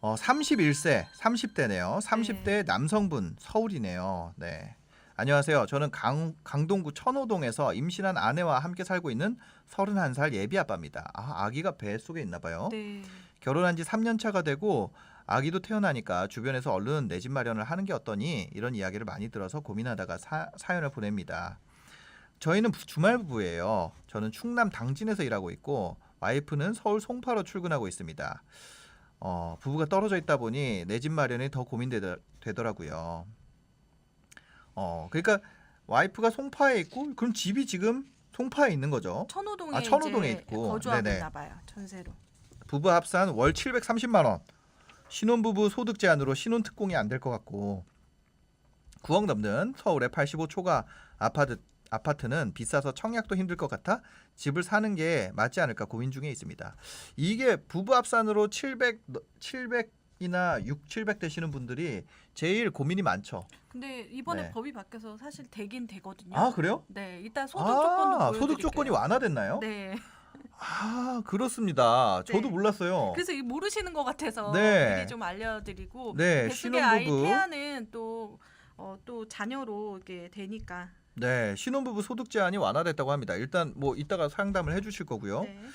어, 31세, 30대네요. 30대 남성분 서울이네요. 네. 안녕하세요. 저는 강, 강동구 천호동에서 임신한 아내와 함께 살고 있는 31살 예비 아빠입니다. 아, 아기가 배 속에 있나 봐요. 네. 결혼한 지 3년 차가 되고 아기도 태어나니까 주변에서 얼른 내 집 마련을 하는 게 어떠니 이런 이야기를 많이 들어서 고민하다가 사, 사연을 보냅니다. 저희는 부- 주말 부부예요. 저는 충남 당진에서 일하고 있고 와이프는 서울 송파로 출근하고 있습니다. 어, 부부가 떨어져 있다 보니 내 집 마련이 더 고민되더라고요. 어, 그러니까 와이프가 송파에 있고 그럼 집이 지금 송파에 있는 거죠. 천호동에, 아, 천호동에 있고. 거주하고 네네. 있나 봐요. 전세로. 부부 합산 월 730만 원. 신혼부부 소득 제한으로 신혼 특공이 안 될 것 같고 9억 넘는 서울의 85초가 아파트 아파트는 비싸서 청약도 힘들 것 같아 집을 사는 게 맞지 않을까 고민 중에 있습니다. 이게 부부 합산으로 700 700이나 6, 700 되시는 분들이 제일 고민이 많죠. 근데 이번에 네. 법이 바뀌어서 사실 되긴 되거든요. 아 그래요? 네, 일단 소득 조건도 아, 보여드릴게요. 소득 조건이 완화됐나요? 네. 아 그렇습니다. 저도 네. 몰랐어요. 그래서 이 모르시는 것 같아서 네. 미리 좀 알려드리고 네, 뱃속에 아이 신혼부부. 태아는 또 어, 또 자녀로 이렇게 되니까. 네, 신혼부부 소득 제한이 완화됐다고 합니다. 일단 뭐 이따가 상담을 해주실 거고요. 네.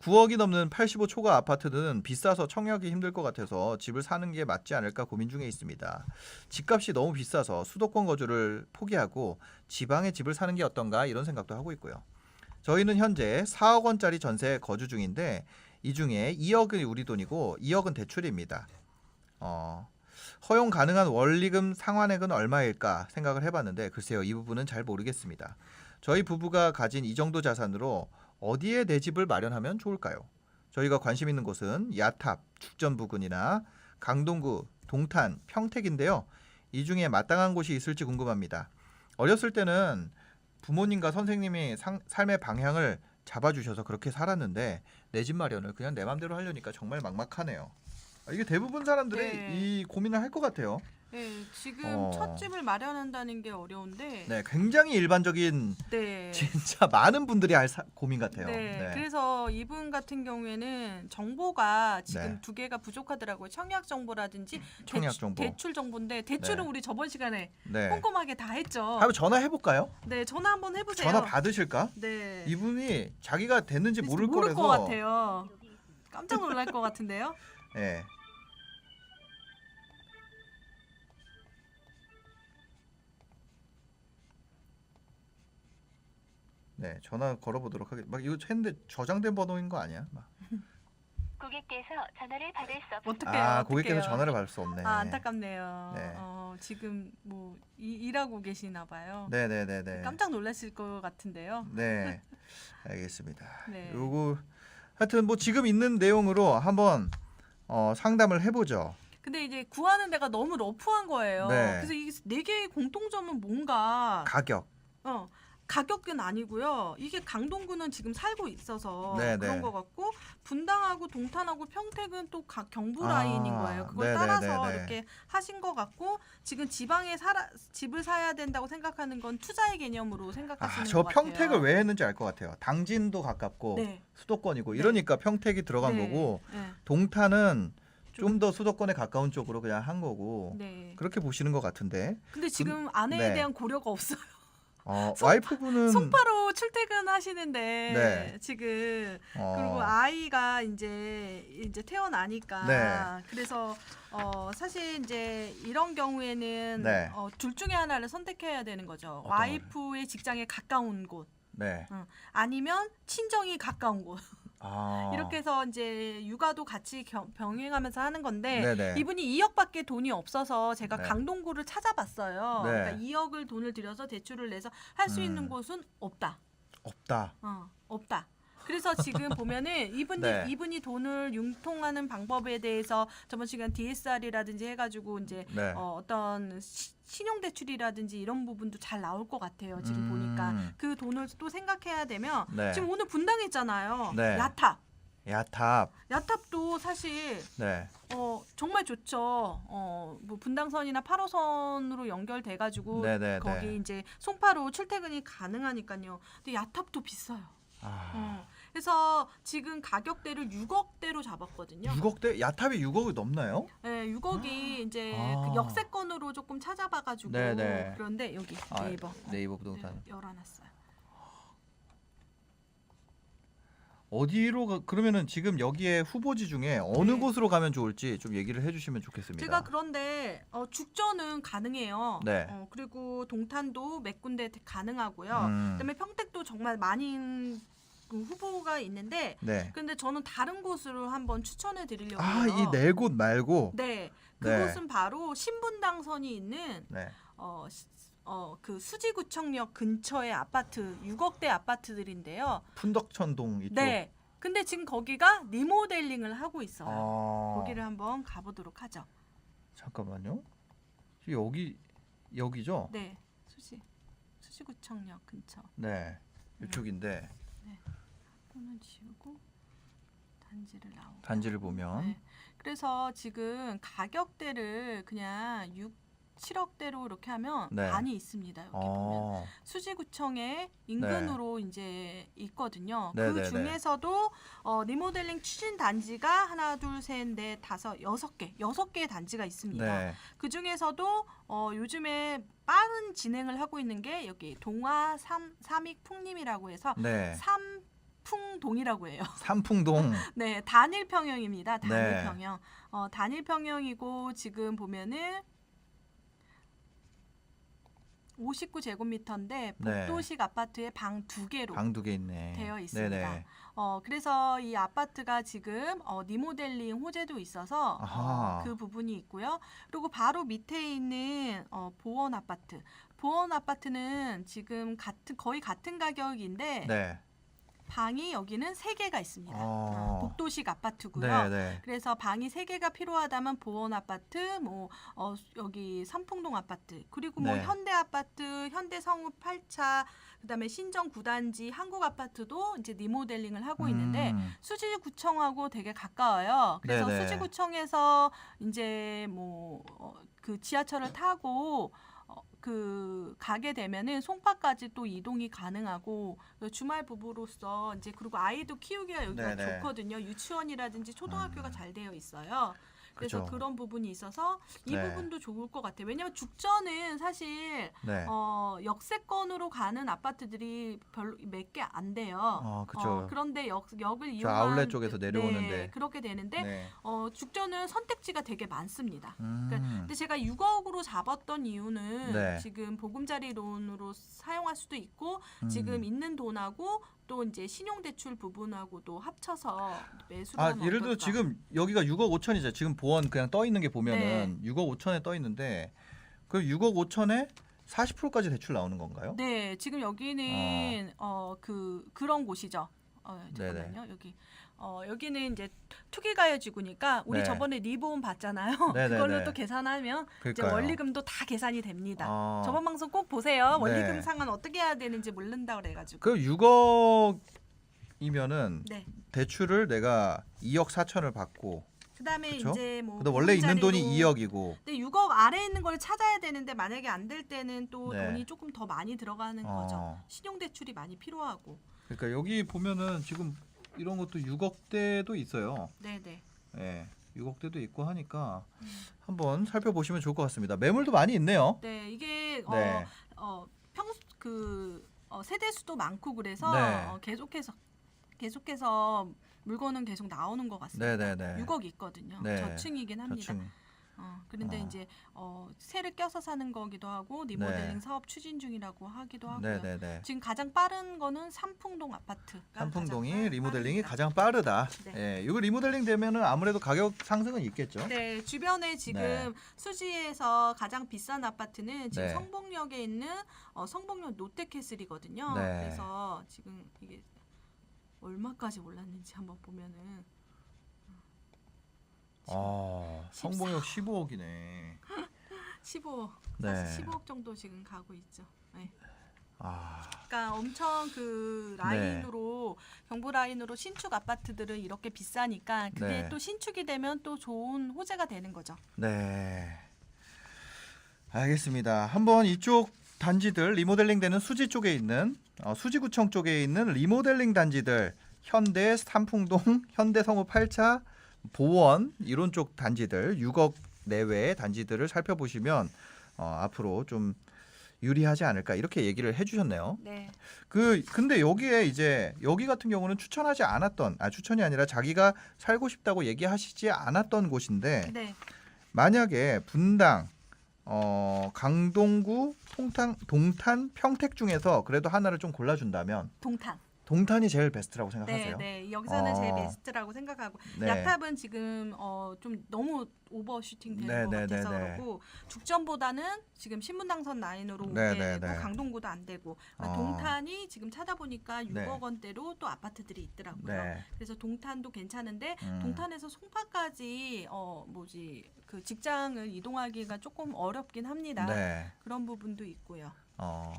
9억이 넘는 85 초과 아파트는 비싸서 청약이 힘들 것 같아서 집을 사는 게 맞지 않을까 고민 중에 있습니다. 집값이 너무 비싸서 수도권 거주를 포기하고 지방에 집을 사는 게 어떤가 이런 생각도 하고 있고요. 저희는 현재 4억 원짜리 전세 거주 중인데 이 중에 2억이 우리 돈이고 2억은 대출입니다. 어, 허용 가능한 원리금 상환액은 얼마일까 생각을 해봤는데 글쎄요 이 부분은 잘 모르겠습니다. 저희 부부가 가진 이 정도 자산으로 어디에 내 집을 마련하면 좋을까요? 저희가 관심 있는 곳은 야탑, 죽전부근이나 강동구, 동탄, 평택인데요. 이 중에 마땅한 곳이 있을지 궁금합니다. 어렸을 때는 부모님과 선생님이 상- 삶의 방향을 잡아주셔서 그렇게 살았는데 내 집 마련을 그냥 내 맘대로 하려니까 정말 막막하네요. 아, 이게 대부분 사람들이 네. 이 고민을 할 것 같아요. 네, 지금 어. 첫 집을 마련한다는 게 어려운데. 네, 굉장히 일반적인 네. 진짜 많은 분들이 할 사- 고민 같아요. 네, 네. 그래서 이분 같은 경우에는 정보가 지금 네. 두 개가 부족하더라고요. 청약 정보라든지 청약 대출, 정보. 대출 정보인데 대출은 네. 우리 저번 시간에 네. 꼼꼼하게 다 했죠. 한번 전화해 볼까요? 네, 전화 한번 해보세요. 전화 받으실까? 네. 이분이 자기가 됐는지 모를 모를 거라서. 것 같아요. 깜짝 놀랄 것 같은데요. 예. 네, 전화 걸어보도록 하겠. 막 이거 했는데 저장된 번호인 거 아니야? 막. 고객께서 전화를 받을 수 없... 어떡해요? 아, 고객께서 어떡해요? 전화를 받을 수 없네. 아, 안타깝네요. 네. 어, 지금 뭐 이, 일하고 계시나 봐요. 네, 네, 네, 네. 깜짝 놀라실 것 같은데요. 네, 알겠습니다. 네. 요거 하여튼 뭐 지금 있는 내용으로 한번 어, 상담을 해보죠. 근데 이제 구하는 데가 너무 러프한 거예요. 네. 그래서 이 네 개의 공통점은 뭔가 가격. 어, 가격은 아니고요. 이게 강동구는 지금 살고 있어서 네, 그런 네. 것 같고 분당하고 동탄하고 평택은 또 가- 경부 아, 라인인 거예요. 그걸 네, 네, 따라서 네, 네. 이렇게 하신 것 같고 지금 지방에 살아, 집을 사야 된다고 생각하는 건 투자의 개념으로 생각하시는 아, 저 것 같아요. 평택을 왜 했는지 알 것 같아요. 당진도 가깝고 네. 수도권이고 네. 이러니까 평택이 들어간 네. 거고 네. 동탄은 좀- 좀더 수도권에 가까운 쪽으로 그냥 한 거고 네. 그렇게 보시는 것 같은데 근데 지금 아내에 네. 대한 고려가 없어요. 어, 송- 와이프분은 송파로 출퇴근하시는데 네. 지금 어, 그리고 아이가 이제 이제 태어나니까 네. 그래서 어 사실 이제 이런 경우에는 네. 어, 둘 중에 하나를 선택해야 되는 거죠. 어떤 와이프의 직장에 가까운 곳 네. 아니면 친정이 가까운 곳 아, 이렇게 해서 이제 육아도 같이 겨- 병행하면서 하는 건데 네네. 이분이 2억밖에 돈이 없어서 제가 네. 강동구를 찾아봤어요. 네. 그러니까 2억을 돈을 들여서 대출을 내서 할 수 음. 있는 곳은 없다. 없다. 어, 없다. 그래서 지금 보면은 이분이 네. 이분이 돈을 융통하는 방법에 대해서 저번 시간 DSR이라든지 해가지고 이제 네. 어, 어떤 시- 신용대출이라든지 이런 부분도 잘 나올 것 같아요. 지금 음. 보니까 그 돈을 또 생각해야 되면 네. 지금 오늘 분당했잖아요. 네. 야탑. 야탑. 야탑도 사실 네. 어 정말 좋죠. 어뭐 분당선이나 8호선으로 연결돼 가지고 네네네. 거기 이제 송파로 출퇴근이 가능하니까요. 근데 야탑도 비싸요. 아, 어. 그래서 지금 가격대를 6억대로 잡았거든요. 6억대 야탑이 6억이 넘나요? 네, 6억이 이제 아. 그 역세권으로 조금 찾아봐가지고 네네. 그런데 여기 아, 네이버 네이버 네, 부동산. 열어놨어요. 어디로 가, 그러면은 지금 여기에 후보지 중에 어느 네. 곳으로 가면 좋을지 좀 얘기를 해주시면 좋겠습니다. 제가 그런데 어, 죽전은 가능해요. 네. 어, 그리고 동탄도 몇 군데 가능하고요. 음, 그다음에 평택도 정말 그 후보가 있는데 네. 근데 저는 다른 곳으로 한번 추천해 드리려고 아. 이 네 곳 말고. 네. 네. 그곳은 바로 신분당선이 있는 네. 어, 시- 어, 그 수지구청역 근처의 아파트 6억대 아파트들인데요. 푼덕천동 이쪽. 네. 근데 지금 거기가 리모델링을 하고 있어요. 아, 거기를 한번 가보도록 하죠. 잠깐만요. 여기 여기죠? 네. 수지 수지구청역 근처. 네. 이쪽인데 폰을 지우고 단지를 나오고. 단지를 보면 네. 그래서 지금 가격대를 그냥 6 7억대로 이렇게 하면 네. 많이 있습니다. 보면 어, 수지구청의 인근으로 이제 있거든요. 네, 그 네, 네. 중에서도 어, 리모델링 추진 단지가 하나, 둘, 셋, 넷, 다섯, 여섯 개, 여섯 개의 단지가 있습니다. 네. 그 중에서도 어, 요즘에 빠른 진행을 하고 있는 게 여기 동화 삼, 삼익 풍림이라고 해서 네. 삼 풍동이라고 해요. 삼풍동. 네, 단일 평형입니다. 단일 네. 평형. 어, 단일 평형이고 지금 보면은 59제곱미터인데 네. 복도식 아파트에 방 두 개로 방 두 개 있네. 되어 있습니다. 네네. 어, 그래서 이 아파트가 지금 어, 리모델링 호재도 있어서 아하. 어, 그 부분이 있고요. 그리고 바로 밑에 있는 어, 보원 아파트. 보원 아파트는 지금 같은 거의 같은 가격인데 네. 방이 여기는 세 개가 있습니다. 어. 어, 복도식 아파트고요. 네네. 그래서 방이 세 개가 필요하다면 보원 아파트, 뭐 어, 여기 삼풍동 아파트, 그리고 뭐 네. 현대 아파트, 현대 성우 8차, 그다음에 신정 9단지, 한국 아파트도 이제 리모델링을 하고 있는데 음, 수지구청하고 되게 가까워요. 그래서 네네. 수지구청에서 이제 뭐 그 지하철을 타고 어, 그 가게 되면은 송파까지 또 이동이 가능하고 주말 부부로서 이제 그리고 아이도 키우기가 여기가 네네. 좋거든요. 유치원이라든지 초등학교가 음. 잘 되어 있어요. 그래서 그죠. 그런 부분이 있어서 이 네. 부분도 좋을 것 같아요. 왜냐하면 죽전은 사실 네. 어, 역세권으로 가는 아파트들이 별로 몇 개 안 돼요. 아, 그죠. 어, 그런데 역, 역을 저 이용한 아울렛 쪽에서 네, 내려오는데. 그렇게 되는데 네. 어, 죽전은 선택지가 되게 많습니다. 음. 근데 제가 6억으로 잡았던 이유는 네. 지금 보금자리론으로 사용할 수도 있고 음. 지금 있는 돈하고 또 이제 신용대출 부분하고도 합쳐서 매수를 아 하면 예를 들어 어떨까? 지금 여기가 6억 5천이죠. 지금 보원 그냥 떠 있는 게 보면은 네. 6억 5천에 떠 있는데 그 6억 5천에 40%까지 대출 나오는 건가요? 네, 지금 여기는 어 그 그런 곳이죠. 어, 잠깐만요. 여기 어 여기는 이제 투기가해지구니까 우리 네. 저번에 리보험 봤잖아요. 네네네. 그걸로 또 계산하면 이제 그러니까요. 원리금도 다 계산이 됩니다. 아, 저번 방송 꼭 보세요. 원리금 네. 상환 어떻게 해야 되는지 모른다 그래가지고. 그 6억이면은 네. 대출을 내가 2억 4천을 받고 그다음에 그쵸? 이제 뭐 근데 원래 있는 돈이 보금자리로 2억이고 근데 6억 아래 있는 걸 찾아야 되는데 만약에 안 될 때는 또 네. 돈이 조금 더 많이 들어가는 거죠. 어, 신용 대출이 많이 필요하고. 그러니까 여기 보면은 지금 이런 것도 6억대도 있어요. 네, 네. 예. 6억대도 있고 하니까 음. 한번 살펴보시면 좋을 것 같습니다. 매물도 많이 있네요. 네, 이게 네. 어, 어, 평, 그, 어, 세대 수도 많고 그래서 네. 어, 계속해서 계속해서 물건은 계속 나오는 것 같습니다. 네네네. 6억 있거든요. 네. 저층이긴 합니다. 저층. 어, 그런데 어. 이제 어, 세를 껴서 사는 거기도 하고 리모델링 네. 사업 추진 중이라고 하기도 하고요. 네네네. 지금 가장 빠른 거는 삼풍동 아파트가 삼풍동이 리모델링이. 가장 빠르다. 네. 예, 이거 리모델링 되면은 아무래도 가격 상승은 있겠죠. 네, 주변에 지금 네. 수지에서 가장 비싼 아파트는 지금 네. 성북역에 있는 어, 성북역 롯데캐슬이거든요. 네. 그래서 지금 이게 얼마까지 올랐는지 한번 보면은 아, 성봉역 15억이네. 15, 네. 사실 15억 정도 지금 가고 있죠. 네. 아, 그러니까 엄청 그 네. 라인으로 경부 라인으로 신축 아파트들은 이렇게 비싸니까 그게 네. 또 신축이 되면 또 좋은 호재가 되는 거죠. 네. 알겠습니다. 한번 이쪽 단지들 리모델링 되는 수지 쪽에 있는 어, 수지구청 쪽에 있는 리모델링 단지들 현대 삼풍동, 현대 성우 8차, 보원 이런 쪽 단지들 6억 내외의 단지들을 살펴보시면 어, 앞으로 좀 유리하지 않을까 이렇게 얘기를 해주셨네요. 네. 그 근데 여기에 이제 여기 같은 경우는 추천하지 않았던 아 추천이 아니라 자기가 살고 싶다고 얘기하시지 않았던 곳인데 네. 만약에 분당 어 강동구 통탄 동탄 평택 중에서 그래도 하나를 좀 골라준다면 동탄. 동탄이 제일 베스트라고 네, 생각하세요? 네. 여기서는 제일 어. 베스트라고 생각하고 네. 약탑은 지금 어, 좀 너무 오버슈팅 되는 네, 것 네, 같아서 네, 네. 그렇고 죽전보다는 지금 신분당선 라인으로 오게 네, 네, 되고 네. 강동구도 안 되고 그러니까 어. 동탄이 지금 찾아보니까 6억 네. 원대로 또 아파트들이 있더라고요. 네. 그래서 동탄도 괜찮은데 음. 동탄에서 송파까지 어 뭐지 그 직장을 이동하기가 조금 어렵긴 합니다. 네. 그런 부분도 있고요. 어.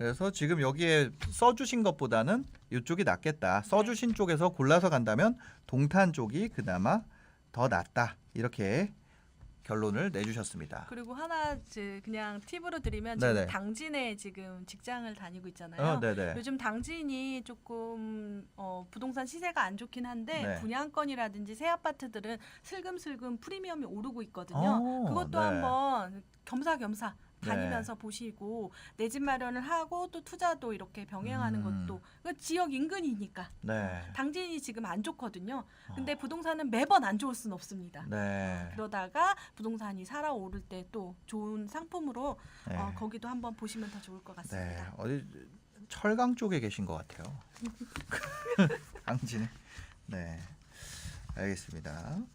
그래서 지금 여기에 써주신 것보다는 이쪽이 낫겠다. 써주신 쪽에서 골라서 간다면 동탄 쪽이 그나마 더 낫다. 이렇게 결론을 내주셨습니다. 그리고 하나 이제 그냥 팁으로 드리면 네네. 지금 당진에 지금 직장을 다니고 있잖아요. 어, 네네. 요즘 당진이 조금 어, 부동산 시세가 안 좋긴 한데 네. 분양권이라든지 새 아파트들은 슬금슬금 프리미엄이 오르고 있거든요. 어, 그것도 네. 한번 겸사겸사 네. 다니면서 보시고 내 집 마련을 하고 또 투자도 이렇게 병행하는 음. 것도 그 지역 인근이니까 네. 당진이 지금 안 좋거든요. 근데 어. 부동산은 매번 안 좋을 수는 없습니다. 네. 그러다가 부동산이 살아오를 때 또 좋은 상품으로 네. 어, 거기도 한번 보시면 더 좋을 것 네. 같습니다. 어디 철강 쪽에 계신 것 같아요. 당진에. 네. 알겠습니다.